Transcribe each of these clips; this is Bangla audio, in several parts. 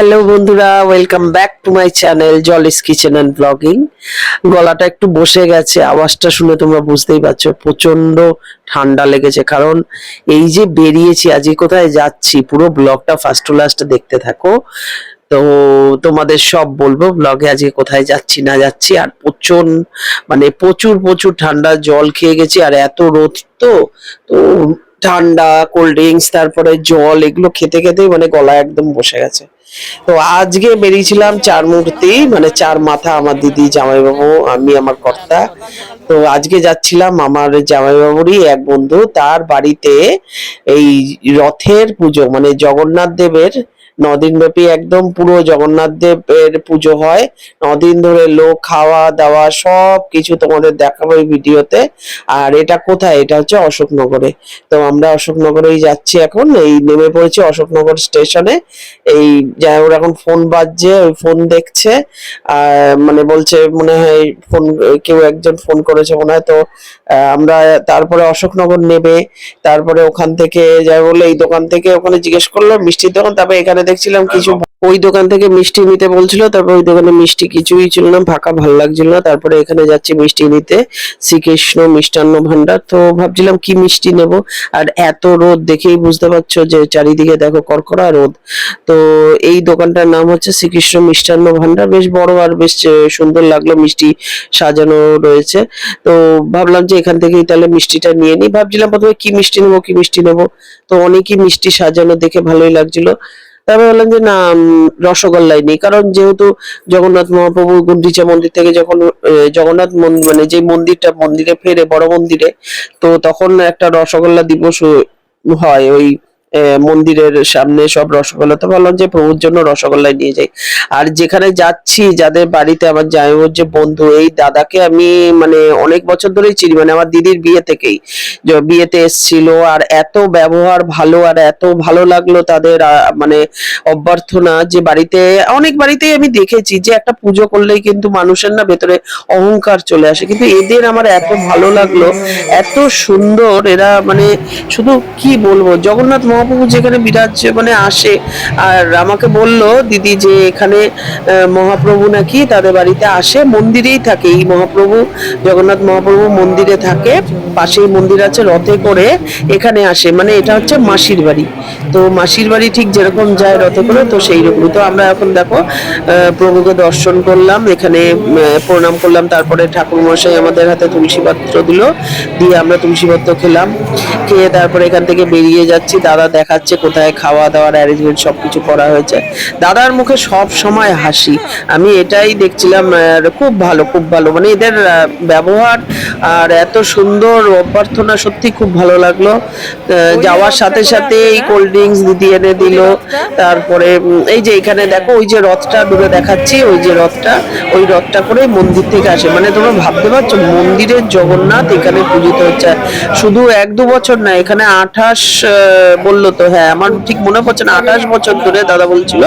হ্যালো বন্ধুরা welcome back to my channel জলিস kitchen and blogging গলাটা একটু বসে গেছে, আওয়াজটা শুনে তোমরা বুঝতেই পারছ প্রচণ্ড ঠান্ডা লেগেছে। কারণ এই যে বেরিয়েছি, আজকে কোথায় যাচ্ছি, পুরো ব্লগটা ফার্স্ট টু লাস্ট দেখতে থাকো। তো তোমাদের সব বলব ব্লগে আজকে কোথায় যাচ্ছি, না যাচ্ছি। আর প্রচুর মানে প্রচুর প্রচুর ঠান্ডা জল খেয়ে গেছি, আর এত রোদ তো তো ঠান্ডা কোল্ড ড্রিঙ্কস তারপরে জল, এগুলো খেতে খেতেই মানে গলা একদম বসে গেছে। তো আজকে বেরিয়েছিলাম চার মূর্তি মানে চার মাথা আমার দিদি, জামাইবাবু, আমি, আমার কর্তা। তো আজকে যাচ্ছিলাম আমার জামাইবাবুরই এক বন্ধু, তার বাড়িতে এই রথের পুজো মানে জগন্নাথ দেবের নদিন ব্যাপী একদম পুরো জগন্নাথ দেবের পুজো হয়। নদিন ধরে লোক খাওয়া দাওয়া সব কিছু তোমাদের দেখাবো এই ভিডিওতে। আর এটা কোথায়? এটা হচ্ছে অশোকনগরে। তো আমরা অশোকনগরেই যাচ্ছি এখন। এই নেমে পড়েছি অশোকনগর স্টেশনে। এই যাই ওর এখন ফোন বাজছে, ওই ফোন দেখছে। মানে বলছে, মনে হয় ফোন, কেউ একজন ফোন করেছে মনে হয়। তো আমরা তারপরে অশোকনগর নেবে তারপরে ওখান থেকে যাই বলে এই দোকান থেকে ওখানে জিজ্ঞেস করল মিষ্টির দোকান, তারপরে এখানে দেখছিলাম কিছু ওই দোকান থেকে মিষ্টি নিতে বলছিল তারপর ওই দোকানে মিষ্টি কিছুই ছিল না ফাঁকা ভালো লাগছিল না। তারপরে এখানে যাচ্ছি মিষ্টি নিতে শ্রীকৃষ্ণ মিষ্টান্ন ভান্ডার তো ভাবছিলাম কি মিষ্টি নেব? আর এত রোদ দেখেই বুঝতে পারছ যে চারিদিকে দেখো কড়কড়া রোদ। তো এই দোকানটার নাম হচ্ছে শ্রীকৃষ্ণ মিষ্টান্ন ভান্ডার বেশ বড় আর বেশ সুন্দর লাগল মিষ্টি সাজানো রয়েছে। তো ভাবলাম যে এখান থেকেই তাহলে মিষ্টিটা নিয়ে নিই। ভাবছিলাম প্রথমে কি মিষ্টি নেব কি মিষ্টি নেব। তো অনেকই মিষ্টি সাজানো দেখে ভালোই লাগছিল। তারপর বললাম যে, না রসগোল্লাই নেই। কারণ যেহেতু জগন্নাথ মহাপ্রভু গুন্ডিচা মন্দির থেকে যখন জগন্নাথ মন্দির মানে যে মন্দিরটা, মন্দিরে ফেরে, বড় মন্দিরে, তো তখন একটা রসগোল্লা দিবস হয়, ওই মন্দিরের সামনে সব রসগোল্লা তো বললাম যে প্রভুর জন্য রসগোল্লাই নিয়ে যাই। আর যেখানে যাচ্ছি, যাদের বাড়িতে আমার জামাইবাবুর যে বন্ধু, এই দাদাকে আমি মানে অনেক বছর ধরেই চিনি মানে আমার দিদির বিয়ে থেকেই। বিয়েতে এসছিল আর এত ব্যবহার ভালো আর এত ভালো লাগল তাদের মানে অভ্যর্থনা যে বাড়িতে, অনেক বাড়িতেই আমি দেখেছি যে একটা পুজো করলেই কিন্তু মানুষের না ভেতরে অহংকার চলে আসে। কিন্তু এদের আমার এত ভালো লাগল, এত সুন্দর, এরা মানে শুধু কি বলব, জগন্নাথ মহাপ্রভু যেখানে বিরাজ মানে আসে, আর আমাকে বলল, দিদি যে এখানে মহাপ্রভু নাকি তাদের বাড়িতে আসে, মন্দিরেই থাকে। এই মহাপ্রভু, জগন্নাথ মহাপ্রভু মন্দিরে থাকে, পাশেই মন্দির আছে রথে করে এখানে আসে। মানে এটা হচ্ছে মাসির বাড়ি। তো মাসির বাড়ি ঠিক যেরকম যায় রথে করে, তো সেই রকমই তো আমরা এখন দেখো প্রভুকে দর্শন করলাম, এখানে প্রণাম করলাম, তারপরে ঠাকুর মশাই আমাদের হাতে তুলসী পাত্র দিল, দিয়ে আমরা তুলসী পাত্র খেলাম। খেয়ে তারপরে এখান থেকে বেরিয়ে যাচ্ছি, দাদা দেখাচ্ছে কোথায় খাওয়া দাওয়ার অ্যারেঞ্জমেন্ট সবকিছু করা হয়েছে। দাদার মুখে সব সময় হাসি। আমি এটাই দেখছিলাম খুব ভালো খুব ভালো। মানে এদের ব্যবহার আর এত সুন্দর অভ্যর্থনা সত্যি খুব ভালো লাগল। যাওয়ার সাথে সাথে এই কোল্ড ড্রিঙ্কস দিদি এনে দিল। তারপরে এই যে এখানে দেখো ওই যে রথটা দূরে দেখাচ্ছি ওই যে রথটা ওই রথটা করে মন্দির থেকে আসে। মানে তোমরা ভাবতে পারছ মন্দিরের জগন্নাথ এখানে পূজিত হচ্ছে। শুধু এক দু বছর না এখানে আঠাশ বলল তো হ্যাঁ আমার ঠিক মনে পড়ছে না, আঠাশ বছর ধরে দাদা বলছিল,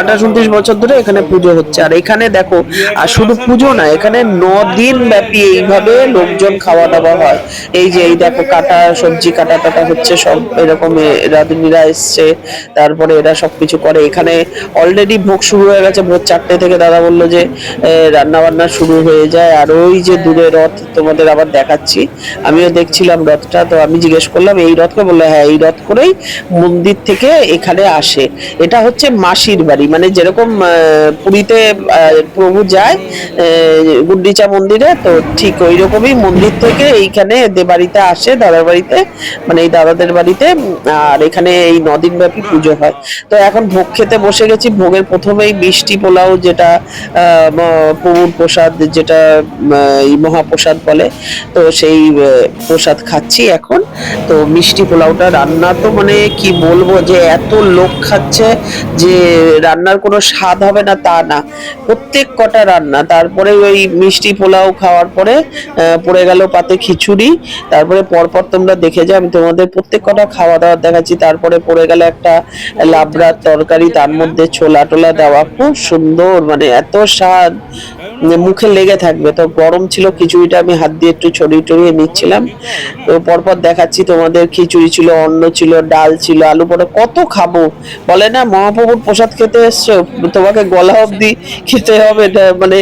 আঠাশ উনত্রিশ বছর ধরে এখানে পুজো হচ্ছে। আর এখানে দেখো, আর শুধু পুজো না, এখানে ন দিন ব্যাপী এইভাবে লোকজন খাওয়া দাওয়া হয়। এই যে, এই দেখো কাটা, সবজি কাটা টাটা হচ্ছে, সব এরকম রাঁধুনিরা এসছে, তারপরে এরা সবকিছু করে। এখানে অলরেডি ভোগ শুরু হয়ে গেছে, ভোর চারটে থেকে দাদা বলল যে রান্না বান্না শুরু হয়ে যায়। আর ওই যে দূরে রথ, তোমাদের আবার দেখাচ্ছি। আমিও দেখছিলাম রথটা, তো আমি জিজ্ঞেস করলাম, এই রথকে? বলল হ্যাঁ এই রথ করেই মন্দির থেকে এখানে আসে। এটা হচ্ছে মাসির বাড়ি মানে যেরকম পুরীতে প্রভু যায় গুন্ডিচা মন্দিরে, তো ঠিক ওই রকমই মন্দির থেকে এইখানে এদের বাড়িতে আসে, দাদার বাড়িতে মানে এই দাদাদের বাড়িতে, আর এখানে এই নদিন ব্যাপী পুজো হয়। তো এখন ভোগ খেতে বসে গেছি, ভোগের প্রথমেই মিষ্টি পোলাও যেটা প্রভুর প্রসাদ যেটা এই মহাপ্রসাদ বলে, তো সেই প্রসাদ খাচ্ছি এখন। তো মিষ্টি পোলাওটা রান্না তো মানে কি বলব যে এত লোক খাচ্ছে যে রান্নার কোনো স্বাদ হবে না তা না। প্রত্যেক কটা রান্না, তারপরে ওই মিষ্টি পোলাও খাওয়ার পরে পড়ে গেল পাতে খিচুড়ি, তারপরে পরপর তোমরা দেখে যাও, আমি তোমাদের প্রত্যেক কটা খাওয়া দাওয়া দেখাচ্ছি। তারপরে পড়ে গেল একটা লাবড়ার তরকারি, তার মধ্যে ছোলা টোলা দেওয়া, খুব সুন্দর মানে এত স্বাদ। মুখে লেগে থাকবে। তো গরম ছিল, খিচুড়িটা আমি হাত দিয়ে একটু ছড়িয়ে টড়িয়ে নিচ্ছিলাম। তো পরপর দেখাচ্ছি তোমাদের, খিচুড়ি ছিল, অন্ন ছিল, ডাল ছিল, আলু পরে কত খাব? বলে না, মহাপ্রভুর প্রসাদ খেতে এসছো? তোমাকে গলা অবধি খেতে হবে মানে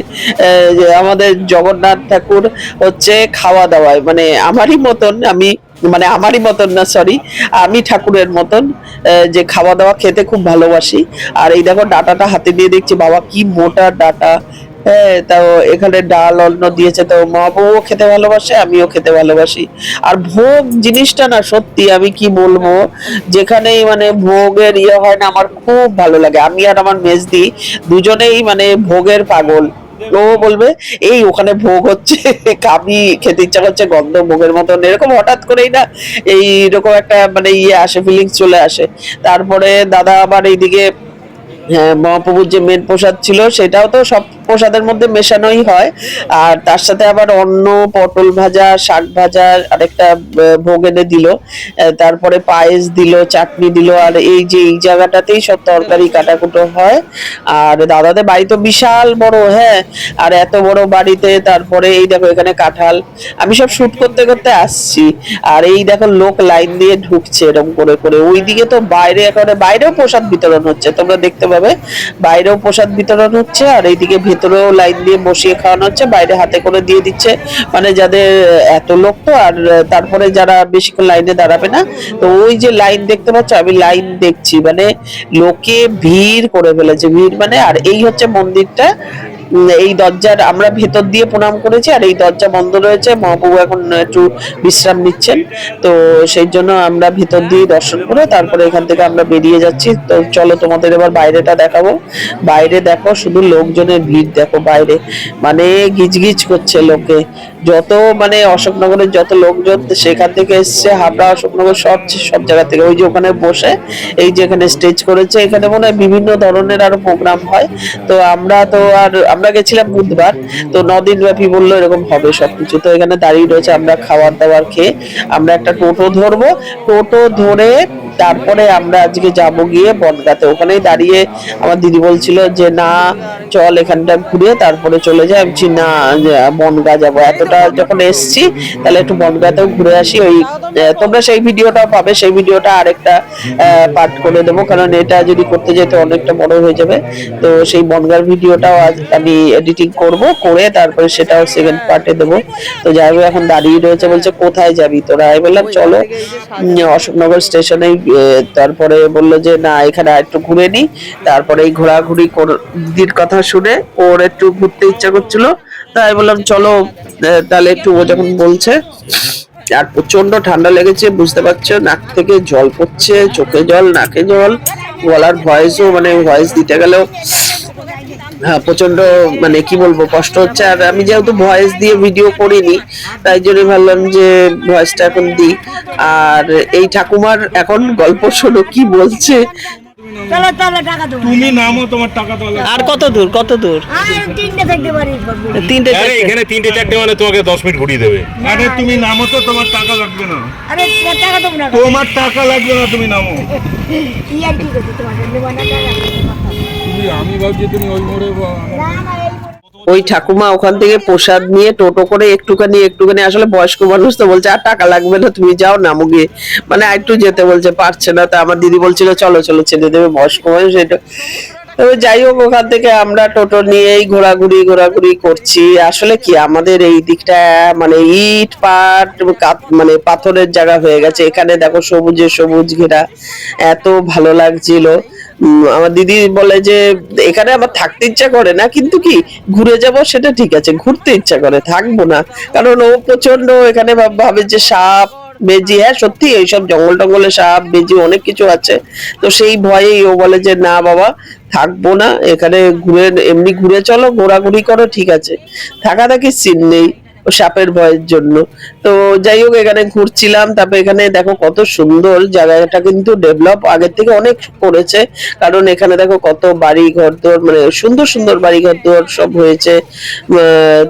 আমাদের জগন্নাথ ঠাকুর হচ্ছে খাওয়া দাওয়ায়। মানে আমারই মতন, আমি মানে আমারই মতন না সরি আমি ঠাকুরের মতন যে খাওয়া দাওয়া খেতে খুব ভালোবাসি। আর এই দেখো ডাটাটা হাতে দিয়ে দেখছি, বাবা, কি মোটা ডাটা। হ্যাঁ তাও এখানে ডাল, অন্ন দিয়েছে তো মহাপ্রভুও খেতে ভালোবাসে, আমিও খেতে ভালোবাসি। আর ভোগ জিনিসটা না, সত্যি আমি কি বলব, যেখানেই মানে ভোগের ইয়ে হয় না, আমার খুব ভালো লাগে। আমি আর আমার মেজদি দুজনেই মানে ভোগের পাগল। ও বলবে, এই ওখানে ভোগ হচ্ছে কামি খেতে ইচ্ছা করছে গন্ধ ভোগের মতন। এরকম হঠাৎ করেই না এইরকম একটা মানে ইয়ে আসে ফিলিংস চলে আসে। তারপরে দাদা আবার এইদিকে হ্যাঁ, মহাপ্রভুর যে মেন প্রসাদ ছিল সেটাও তো সব প্রসাদের মধ্যে মেশানোই হয়। আর তার সাথে আবার অন্ন পটল ভাজা শাক ভাজা আরেকটা ভোগ এনে দিল। তারপরে পায়েস দিল চাটনি দিল। আর এই যে এই জায়গাটাতেই সব তরকারি কাটাকুটো হয়। আর দাদাদের বাড়ি তো বিশাল বড় হ্যাঁ। আর এত বড় বাড়িতে তারপরে এই দেখো এখানে কাঁঠাল। আমি সব শুট করতে করতে আসছি। আর এই দেখো লোক লাইন দিয়ে ঢুকছে এরকম করে করে। ওইদিকে তো বাইরে একেবারে বাইরেও প্রসাদ বিতরণ হচ্ছে। তোমরা দেখতে পাবে বাইরেও প্রসাদ বিতরণ হচ্ছে আর এইদিকে ভেতরেও লাইন দিয়ে বসিয়ে খাওয়ানো হচ্ছে, বাইরে হাতে করে দিয়ে দিচ্ছে। মানে যাদের এত লোক তো আর তারপরে যারা বেশিক্ষণ লাইনে দাঁড়াবে না, তো ওই যে লাইন দেখতে পাচ্ছ, আমি লাইন দেখছি। মানে লোকে ভিড় করে ফেলেছে, ভিড় মানে আর এই হচ্ছে মন্দিরটা। এই দরজার আমরা ভেতর দিয়ে প্রণাম করেছি আর এই দরজা বন্ধ রয়েছে। মহাপ্রভু এখন একটু বিশ্রাম নিচ্ছেন। তো সেই জন্য আমরা ভেতর দিয়ে দর্শন করে তারপরে এখান থেকে আমরা বেরিয়ে যাচ্ছি। তো চলো তোমাদের এবার বাইরেটা দেখাবো। বাইরে দেখো শুধু লোকজনের ভিড়, দেখো বাইরে। মানে গিজগিজ করছে লোকে। যত মানে অশোকনগরের যত লোকজন সেখান থেকে এসছে, হাবড়া, অশোকনগর, সব সব জায়গা থেকে। ওই যে ওখানে বসে এই যে এখানে স্টেজ করেছে, এখানে মনে হয় বিভিন্ন ধরনের আরও প্রোগ্রাম হয়। তো আমরা তো আর, আমরা গেছিলাম বুধবার, তো নদিন ব্যাপী বলল এরকম হবে সবকিছু। তো এখানে দাঁড়িয়ে রয়েছে, আমরা খাবার দাবার খেয়ে আমরা একটা টোটো ধরবো। টোটো ধরে তারপরে আমরা আজকে যাব গিয়ে বনগাতে। ওখানেই দাঁড়িয়ে আমার দিদি বলছিল যে, না, চল এখানটা ঘুরে তারপরে চলে যায় আমি না, বনগা যাব। এতটা যখন এসছি, তাহলে একটু বনগাতেও ঘুরে আসি। ওই তোমরা সেই ভিডিওটাও পাবে, সেই ভিডিওটা আরেকটা পার্ট করে দেবো। কারণ এটা যদি করতে যেতে অনেকটা বড় হয়ে যাবে। তো সেই বনগার ভিডিওটাও আজ আমি এডিটিং করব, করে তারপরে সেটাও সেকেন্ড পার্টে দেবো। তো যাই হোক, এখন দাঁড়িয়ে রয়েছে বলছে, কোথায় যাবি তোরা? আমি বললাম, চলো অশোকনগর স্টেশনে তারপরে বলল যে, না, এখানে একটু ঘুরে নি। তারপরে এই ঘোরাঘুরি দিদির কথা শুনে ওর একটু ঘুরতে ইচ্ছা করছিল। তাই বললাম, চলো তাহলে একটু ও যখন বলছে, আর প্রচণ্ড ঠান্ডা লেগেছে, বুঝতে পারছ? নাক থেকে জল পড়ছে, চোখে জল, নাকে জল। গলার ভয়েসও মানে ভয়েস দিতে গেলেও হ্যাঁ প্রচণ্ড মানে কি বলব, কষ্ট হচ্ছে। আর আমি যেহেতু ভয়েস দিয়ে ভিডিও করিনি, তাই জন্য ভাবলাম যে ভয়েসটা এখন দিই। আর এই ঠাকুমার এখন গল্প শোনো, কি বলছে? চলো চলো টাকা দেবো তুমি নামো তোমার টাকা তো আর কত দূর কত দূর? আমি তিনটে থাকতে পারি তিনটে আরে এখানে তিনটে চারটে মানে তোমাকে দশ মিনিট ঘুরিয়ে দেবে। আরে তুমি নামো তো তোমার টাকা লাগবে না। আরে টাকা দেবো না। তোমার টাকা লাগবে না তুমি নামো। কি কি করছি? তোমার নেব না টাকা আমি ভাবছি তুমি ওই মোড়ে না না এই ওই ঠাকুমা ওখান থেকে প্রসাদ নিয়ে টোটো করে একটুখানি একটুখানি, আসলে বয়স্ক মানুষ তো বলছে, আর টাকা লাগবে না, তুমি যাও নামো গিয়ে মানে একটু যেতে বলছে, পারছে না। তা আমার দিদি বলছিল, চলো চলো ছেড়ে দেবে, বয়স্ক মানুষ এটা। যাই হোক, ওখান থেকে আমরা টোটো নিয়েই ঘোরাঘুরি ঘোরাঘুরি করছি। আসলে কি, আমাদের এই দিকটা মানে ইট, পাট মানে পাথরের জায়গা হয়ে গেছে। এখানে দেখো সবুজে সবুজ ঘেরা। এত ভালো লাগছিল। আমার দিদি বলে যে, এখানে আমার থাকতে ইচ্ছা করে না, কিন্তু কি, ঘুরে যাব সেটা ঠিক আছে, ঘুরতে ইচ্ছা করে, থাকব না। কারণ ও প্রচণ্ড এখানে ভাব- যে সাপ, বেজি হ্যাঁ সত্যি এইসব জঙ্গল টঙ্গলে সাপ, বেজি অনেক কিছু আছে। তো সেই ভয়েই ও বলে যে, না বাবা, থাকব না, এখানে ঘুরে, এমনি ঘুরে চলো, ঘোরাঘুরি করো, ঠিক আছে। থাকা থাকি সিন নেই। সাপের ভয়ের জন্য। তো যাই হোক, এখানে ঘুরছিলাম। তারপরে এখানে দেখো কত সুন্দর জায়গাটা কিন্তু ডেভেলপ আগের থেকে অনেক করেছে। কারণ এখানে দেখো কত বাড়ি ঘর দোর মানে সুন্দর সুন্দর বাড়ি ঘর দোর সব হয়েছে।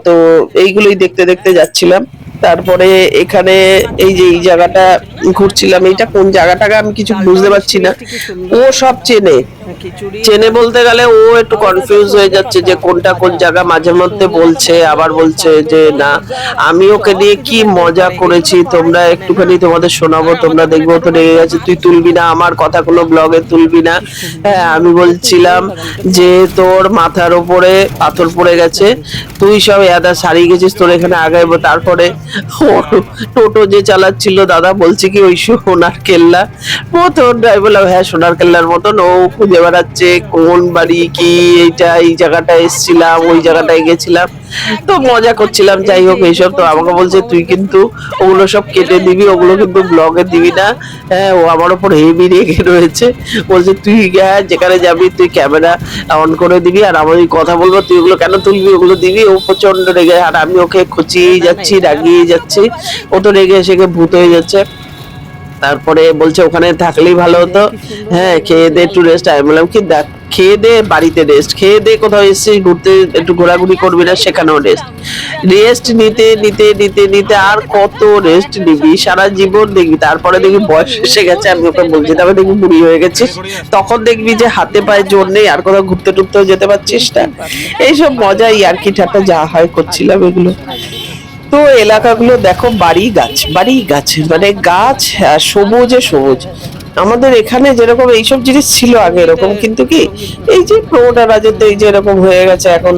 তো এইগুলোই দেখতে দেখতে যাচ্ছিলাম। তারপরে এখানে এই যে এই জায়গাটা ঘুরছিলাম, এইটা কোন জায়গাটাকে আমি কিছু বুঝতে পারছি না। ও সব চেনে। চেনে বলতে গেলে ও একটু কনফিউজ হয়ে যাচ্ছে যে কোনটা কোন জায়গা মাঝে মধ্যে বলছে, আবার বলছে যে না, আমি ওকে নিয়ে কি মজা করেছি, তোমরা একটুখানি তোমাদের শোনাবো, তোমরা দেখব তো রেগে গেছে, তুই তুলবি না, আমার কথা কোনো ব্লগে তুলবি না। হ্যাঁ আমি বলছিলাম যে তোর মাথার ওপরে পাথর পড়ে গেছে, তুই সব এদা সারিয়ে গেছিস, তোর এখানে আগাইবো, তারপরে টোটো যে চালাচ্ছিল দাদা, বলছে কি, ওই সোনার কেল্লা। মতন বললাম হ্যাঁ সোনার কেল্লার মতন। ও খুঁজে বেড়াচ্ছে, কোন বাড়ি, কি এইটা, এই জায়গাটায় এসেছিলাম, ওই জায়গাটায় গেছিলাম। তো মজা করছিলাম, যাই হোক এইসব। তো আমাকে বলছে, তুই কিন্তু ওগুলো সব কেটে দিবি, ওগুলো কিন্তু ব্লগে দিবি না। হ্যাঁ ও আমার ওপর হেভি রেগে রয়েছে। বলছে, তুই যেখানে যাবি, তুই ক্যামেরা অন করে দিবি, আর আমি কথা বলব, তুই ওগুলো কেন তুলবি, ওগুলো দিবি। ও প্রচণ্ড রেগে, আর আমি ওকে খুচিয়েই যাচ্ছি রাগিয়ে যাচ্ছি। ও তো রেগে, এসে ভূত হয়ে যাচ্ছে। তারপরে বলছে ওখানে থাকলেই ভালো হতো। হ্যাঁ খেয়ে দে একটু রেস্ট আমি বললাম, কি দেখ, খেয়ে দে, বাড়িতে রেস্ট খেয়ে দে, কোথাও এসেছিস, ঘুরতে একটু ঘোরাঘুরি করবি না, সেখানেও রেস্ট রেস্ট নিতে নিতে নিতে নিতে আর কত রেস্ট নিবি? সারা জীবন দেখবি। তারপরে দেখবি বয়স এসে গেছে, আমি ওকে বলছি তবে দেখবি বুড়ি হয়ে গেছিস। তখন দেখবি যে হাতে পায়ে জোর নেই, আর কোথাও ঘুরতে টুরতেও যেতে পারছিস না। এইসব মজা ইয়ার্কি ঠাট্টা যা হয় করছিলাম এগুলো। তো এলাকাগুলো দেখো বাড়ি গাছ বাড়ি গাছ মানে গাছ আর সবুজে সবুজ। আমাদের এখানে যেরকম এইসব জিনিস ছিল আগে এরকম, কিন্তু কি এই যে প্রমোটা রাজত্ব এই যে এরকম হয়ে গেছে, এখন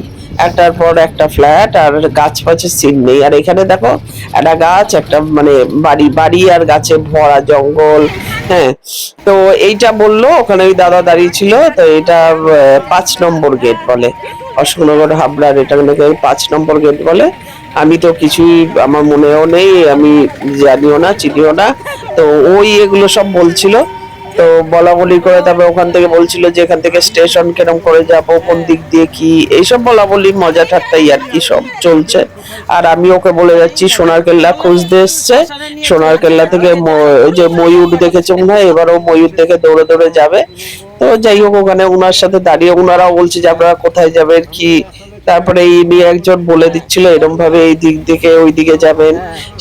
একটার পর একটা ফ্ল্যাট আর গাছ ফাছের সিন নেই আর এখানে দেখো একটা গাছ, একটা মানে বাড়ি বাড়ি আর গাছে ভরা জঙ্গল হ্যাঁ। তো এইটা বলল, ওখানে ওই দাদা দাঁড়িয়ে ছিল, তো এটা পাঁচ নম্বর গেট বলে। অশোকনগর হাবড়ার এটা নাকি ওই পাঁচ নম্বর গেট বলে। আমি তো কিছুই আমার মনেও নেই, আমি জানিও না, চিনিও না। তো ওই এগুলো সব বলছিল। তো বলা বলি করে তবে ওখান থেকে বলছিল যে এখান থেকে স্টেশন কেরম করে যাব, কোন দিক দিয়ে কি, এইসব বলা বলি মজা ঠাট্টাই আর কি সব চলছে। আর আমি ওকে বলে যাচ্ছি, সোনার কেল্লা খুঁজতে এসছে। সোনার কেল্লা থেকে যে ময়ূর দেখেছে মনে হয়, এবারও ময়ূর দেখে দৌড়ে দৌড়ে যাবে। তো যাই হোক, ওখানে ওনার সাথে দাঁড়িয়ে ওনারা বলছে যে, আপনারা কোথায় যাবেন, কি? তারপরে ইনি একজন বলে দিচ্ছিল এরকম ভাবে এই দিক থেকে ওই দিকে যাবেন,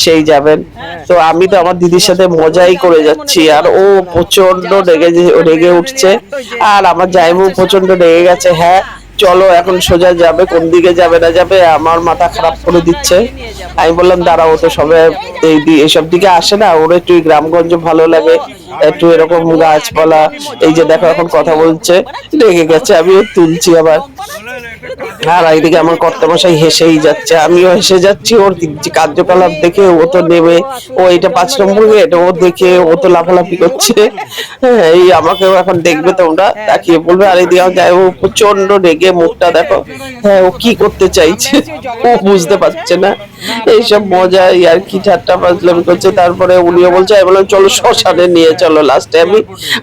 সেই যাবেন। তো আমি তো আমার দিদির সাথে মজাই করে যাচ্ছি, আর ও প্রচণ্ড রেগে রেগে উঠছে। আর আমার জাইমু প্রচণ্ড রেগে গেছে হ্যাঁ চলো, এখন সোজা যাবে, কোন দিকে যাবে না যাবে, আমার মাথা খারাপ করে দিচ্ছে। আমি বললাম, দাঁড়াও, তো সবে এই এসব দিকে আসে না, ওর একটু গ্রামগঞ্জ ভালো লাগে, একটু এরকম গাছপালা, এই যে দেখো, এখন কথা বলছে রেগে গেছে, আমিও তুলছি আবার। আর এইদিকে আমার কর্তামশাই হেসেই যাচ্ছে আমিও হেসে যাচ্ছি ওর কার্যকলাপ দেখে ও তো নেমে ও এটা পাঁচ নম্বর গেট ও দেখে ও তো লাফালাফি করছে। হ্যাঁ, এই আমাকেও এখন দেখবে তোমরা তাকিয়ে বলবে আর এইদিকে আমার যায় ও প্রচণ্ড রেগে মুখটা দেখো হ্যাঁ ও কি করতে চাইছে ও বুঝতে পারছে না। এইসব মজা আর কি ঠাট্টা ফাজলামি করছে তারপরে উনিও বলছে আমি বললাম চলো শ্মশানে নিয়ে চলো লাস্টে আমি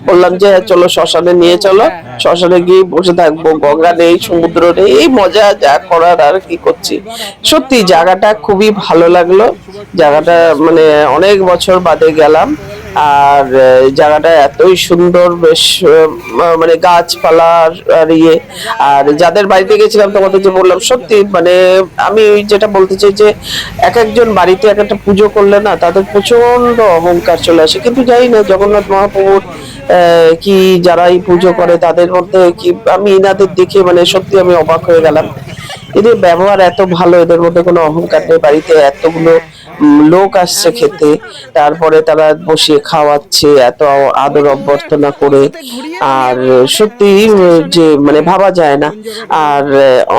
বললাম যে হ্যাঁ, চলো শ্মশানে নিয়ে চলো শ্মশানে গিয়ে বসে থাকব গঙ্গা নেই সমুদ্র নেই এই মজা যা করার আর কি করছি। সত্যি জায়গাটা খুবই ভালো লাগল। জায়গাটা মানে অনেক বছর বাদে গেলাম। আর জায়গাটা এতই সুন্দর, বেশ মানে গাছপালা আর- ইয়ে। আর যাদের বাড়িতে গেছিলাম, তোমাদের যে বললাম, সত্যি মানে আমি যেটা বলতে চাই যে, এক একজন বাড়িতে এক একটা পুজো করলে না, তাদের প্রচণ্ড অহংকার চলে আসে। কিন্তু জানি না, জগন্নাথ মহাপ্রভুর কি যারা এই পুজো করে, তাদের মধ্যে কি, আমি এনাদের দেখে মানে সত্যি আমি অবাক হয়ে গেলাম। এদের ব্যবহার এত ভালো, এদের মধ্যে কোনো অহংকার নেই, বাড়িতে এতগুলো লোক আসছে খেতে, তারপরে তারা বসিয়ে খাওয়াচ্ছে, এত আদর অভ্যর্থনা করে। আর সত্যি, যে মানে ভাবা যায় না। আর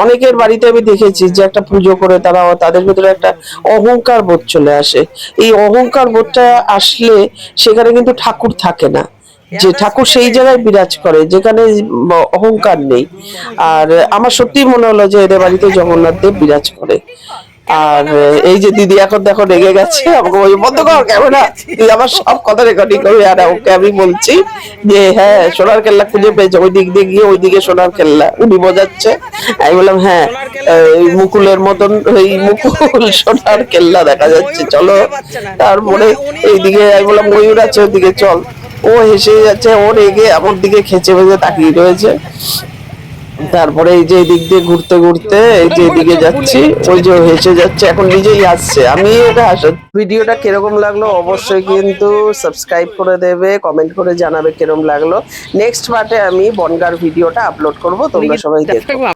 অনেকের বাড়িতে আমি দেখেছি যে একটা পুজো করে তারা তাদের ভিতরে একটা অহংকার বোধ চলে আসে। এই অহংকার বোধটা আসলে সেখানে কিন্তু ঠাকুর থাকে না। যে ঠাকুর সেই জায়গায় বিরাজ করে, যেখানে অহংকার নেই। আর আমার সত্যি মনে হলো যে এদের বাড়িতে জগন্নাথ দেব বিরাজ করে। আর এই যে দিদি এখন দেখো রেগে গেছে আমাকে বলছে বন্ধ কর ক্যামেরা তুই আমার সব কথা রেকর্ডিং করবি আর ওকে আমি বলছি যে হ্যাঁ সোনার কেল্লা খুঁজে পেয়েছে ওই দিক দিয়ে গিয়ে ওই দিকে সোনার কেল্লা। উনি বোঝাচ্ছে। আমি বললাম হ্যাঁ এই মুকুলের মতন এই মুকুল সোনার কেল্লা দেখা যাচ্ছে চলো। তারপরে এইদিকে আমি বললাম ময়ূর আছে ওইদিকে চল। ও হেসে যাচ্ছে ও রেগে আমার দিকে খেচে বেজে তাকিয়ে রয়েছে। তারপরে এই যে এদিক দিয়ে ঘুরতে ঘুরতে এই যে এদিকে যাচ্ছি ওই যে হেসে যাচ্ছে এখন নিজেই আসছে। আমি এটা হাসা ভিডিওটা কীরকম লাগল অবশ্যই কিন্তু সাবস্ক্রাইব করে দেবে কমেন্ট করে জানাবে কীরকম লাগল। নেক্সট পার্টে আমি বনগার ভিডিওটা আপলোড করব তোমরা সবাই দেখো।